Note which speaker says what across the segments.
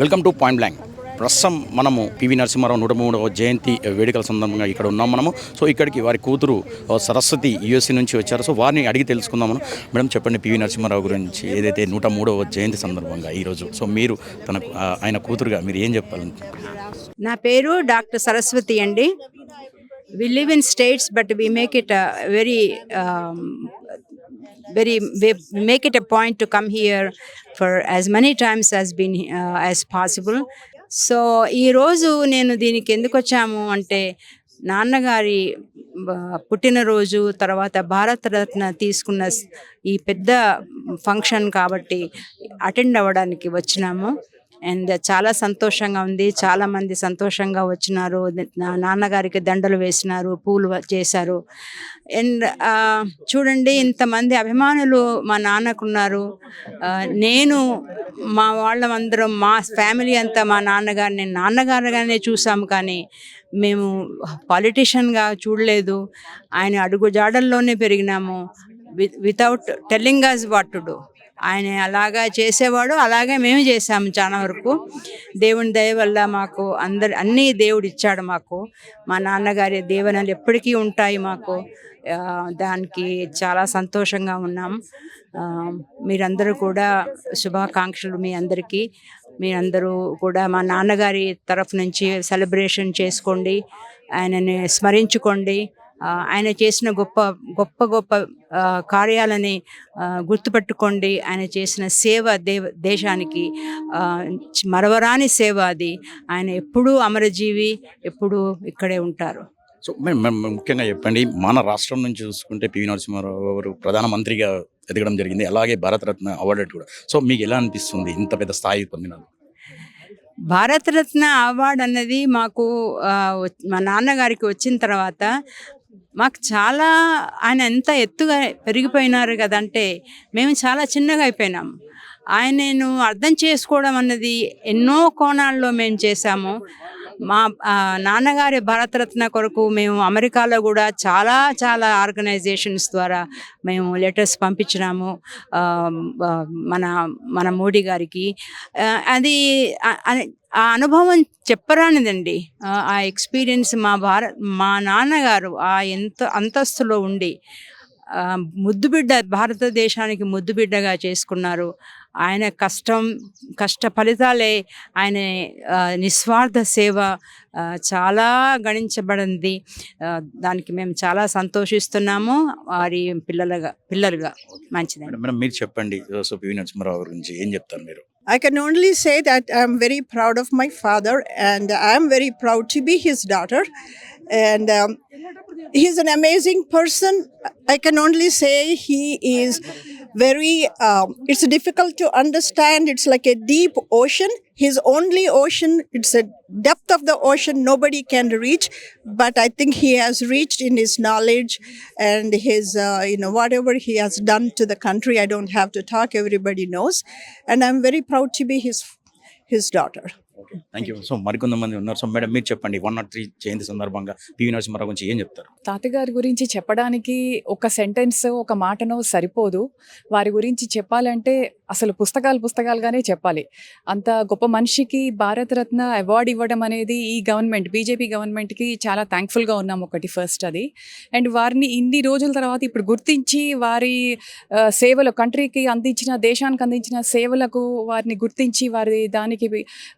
Speaker 1: Welcome to point blank. ప్రస్తుతం మనము PV Narasimha Rao నూట మూడవ జయంతి వేడుకల సందర్భంగా ఇక్కడ ఉన్నాం మనము. సో ఇక్కడికి వారి కూతురు సరస్వతి యుఎస్సి నుంచి వచ్చారు. సో వారిని అడిగి తెలుసుకుందాం మనం. మేడం చెప్పండి పివి నరసింహారావు గురించి ఏదైతే నూట మూడవ జయంతి సందర్భంగా ఈరోజు సో మీరు తన ఆయన కూతురుగా మీరు ఏం చెప్పాలనుకుంటున్నారు?
Speaker 2: నా పేరు డాక్టర్ సరస్వతి అండి. We live in States but we make it very very make it a point to come here for many times times been uh, as possible so ఈరోజు నేను దీనికి ఎందుకు వచ్చాము అంటే నాన్నగారి పుట్టినరోజు తర్వాత భారతరత్న తీసుకున్న ఈ పెద్ద ఫంక్షన్ కాబట్టి అటెండ్ అవ్వడానికి వచ్చినాము. అండ్ చాలా సంతోషంగా ఉంది. చాలా మంది సంతోషంగా వచ్చినారు. నా నాన్నగారికి దండలు వేసినారు పూలు చేశారు. అండ్ చూడండి ఇంతమంది అభిమానులు మా నాన్నకున్నారు. నేను మా వాళ్ళమందరం మా ఫ్యామిలీ అంతా మా నాన్నగారిని నాన్నగారుగానే చూసాము కానీ మేము పాలిటిషియన్గా చూడలేదు. ఆయన అడుగు జాడల్లోనే పెరిగినాము without telling us what to do ఆయన అలాగా చేసేవాడు. అలాగే మేము చేసాము చాలా వరకు. దేవుని దయ వల్ల మాకు అందరి అన్నీ దేవుడు ఇచ్చాడు మాకు. మా నాన్నగారి దీవెనలు ఎప్పటికీ ఉంటాయి మాకు. దానికి చాలా సంతోషంగా ఉన్నాం. మీరందరూ కూడా శుభాకాంక్షలు మీ అందరికీ. మీరందరూ కూడా మా నాన్నగారి తరఫు నుంచి సెలబ్రేషన్ చేసుకోండి. ఆయనని స్మరించుకోండి. ఆయన చేసిన గొప్ప గొప్ప గొప్ప కార్యాలని గుర్తుపెట్టుకోండి. ఆయన చేసిన సేవ దేవ దేశానికి మరవరాని సేవ అది. ఆయన ఎప్పుడూ అమరజీవి ఎప్పుడూ ఇక్కడే ఉంటారు.
Speaker 1: సో ముఖ్యంగా చెప్పండి మన రాష్ట్రం నుంచి చూసుకుంటే పివి నరసింహారావు గారు ప్రధానమంత్రిగా ఎదగడం జరిగింది. అలాగే భారతరత్న అవార్డు కూడా. సో మీకు ఎలా అనిపిస్తుంది ఇంత పెద్ద స్థాయి పొందినది
Speaker 2: భారతరత్న అవార్డు అన్నది మాకు మా నాన్నగారికి వచ్చిన తర్వాత మాకు చాలా ఆయన ఎంత ఎత్తుగా పెరిగిపోయినారు కదంటే మేము చాలా చిన్నగా అయిపోయినాం. ఆయనను అర్థం చేసుకోవడం అన్నది ఎన్నో కోణాల్లో మేము చేశాము. మా నాన్నగారి భారతరత్న కొరకు మేము అమెరికాలో కూడా చాలా చాలా ఆర్గనైజేషన్స్ ద్వారా మేము లెటర్స్ పంపించినాము మన మన మోడీ గారికి. అది ఆ- అనుభవం చెప్పరానిదండి. ఆ, ఎక్స్పీరియన్స్ మా భారత్ మా నాన్నగారు ఆ ఎంత అంతస్తులో ఉండి ముద్దుబిడ్డ భారతదేశానికి ముద్దుబిడ్డగా చేసుకున్నారు. ఆయన కష్టం కష్ట ఫలితాలే ఆయన నిస్వార్థ సేవ చాలా గణించబడింది దానికి మేము చాలా సంతోషిస్తున్నాము వారి పిల్లలుగా పిల్లలుగా మంచిదండి
Speaker 1: మేడం మీరు చెప్పండి సో పివి నరసింహారావు గారి గురించి ఏం చెప్తారు మీరు
Speaker 3: I can only say that I'm very proud of my father and I'm very proud to be his daughter. And um, he's an amazing person. I can only say he is very, um, it's difficult to understand. It's like a deep ocean. His only ocean, it's a depth of the ocean nobody can reach. But I think he has reached in his knowledge and his, uh, you know, whatever he has done to the country. I don't have to talk, everybody knows. And I'm very proud to be his, his daughter.
Speaker 1: Thank you so మరికొంతమంది ఉన్నారు. So madam మీరు చెప్పండి one not three జయంతి సందర్భంగా PV Narasimha Rao గురించి ఏం చెప్తారు?
Speaker 4: తాతగారి గురించి చెప్పడానికి ఒక సెంటెన్స్ ఒక మాటనో సరిపోదు. వారి గురించి చెప్పాలంటే అసలు పుస్తకాలు పుస్తకాలుగానే చెప్పాలి. అంత గొప్ప మనిషికి భారతరత్న అవార్డు ఇవ్వడం అనేది ఈ గవర్నమెంట్ బీజేపీ గవర్నమెంట్కి చాలా థ్యాంక్ఫుల్గా ఉన్నాం ఒకటి ఫస్ట్ అది. అండ్ వారిని ఇన్ని రోజుల తర్వాత ఇప్పుడు గుర్తించి వారి సేవలు కంట్రీకి అందించిన దేశానికి అందించిన సేవలకు వారిని గుర్తించి వారి దానికి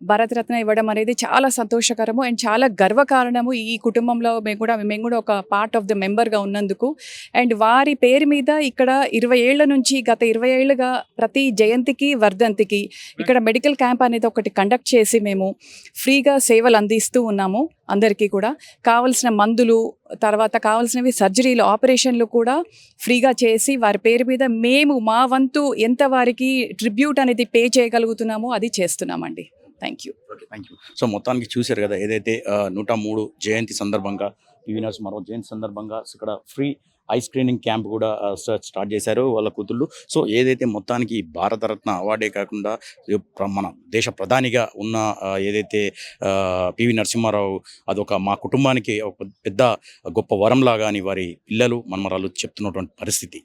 Speaker 4: భారతరత్న ఇవ్వడం అనేది చాలా సంతోషకరము అండ్ చాలా గర్వకారణము ఈ కుటుంబంలో మేము కూడా మేము కూడా ఒక పార్ట్ ఆఫ్ ద మెంబర్గా ఉన్నందుకు. అండ్ వారి పేరు మీద ఇక్కడ ఇరవై ఏళ్ళ నుంచి గత ఇరవై ఏళ్ళుగా ప్రతి జయంతికి వర్ధంతికి ఇక్కడ మెడికల్ క్యాంప్ అనేది ఒకటి కండక్ట్ చేసి మేము ఫ్రీగా సేవలు అందిస్తూ ఉన్నాము అందరికీ కూడా. కావలసిన మందులు తర్వాత కావాల్సినవి సర్జరీలు ఆపరేషన్లు కూడా ఫ్రీగా చేసి వారి పేరు మీద మేము మా వంతు ఎంత వారికి ట్రిబ్యూట్ అనేది పే చేయగలుగుతున్నామో అది చేస్తున్నామండి. Thank you.
Speaker 1: Thank you so మొత్తానికి చూశారు కదా ఏదైతే నూట మూడు జయంతి సందర్భంగా పివి నరసింహారావు జయంతి సందర్భంగా ఇక్కడ ఫ్రీ ఐ స్క్రీనింగ్ క్యాంప్ కూడా స్టార్ట్ చేశారు వాళ్ళ కూతుళ్ళు. సో ఏదైతే మొత్తానికి భారతరత్న అవార్డే కాకుండా మన దేశ ప్రధానిగా ఉన్న ఏదైతే పివి నరసింహారావు అదొక మా కుటుంబానికి ఒక పెద్ద గొప్ప వరంలాగా అని వారి పిల్లలు మనమరాలు చెప్తున్నటువంటి పరిస్థితి.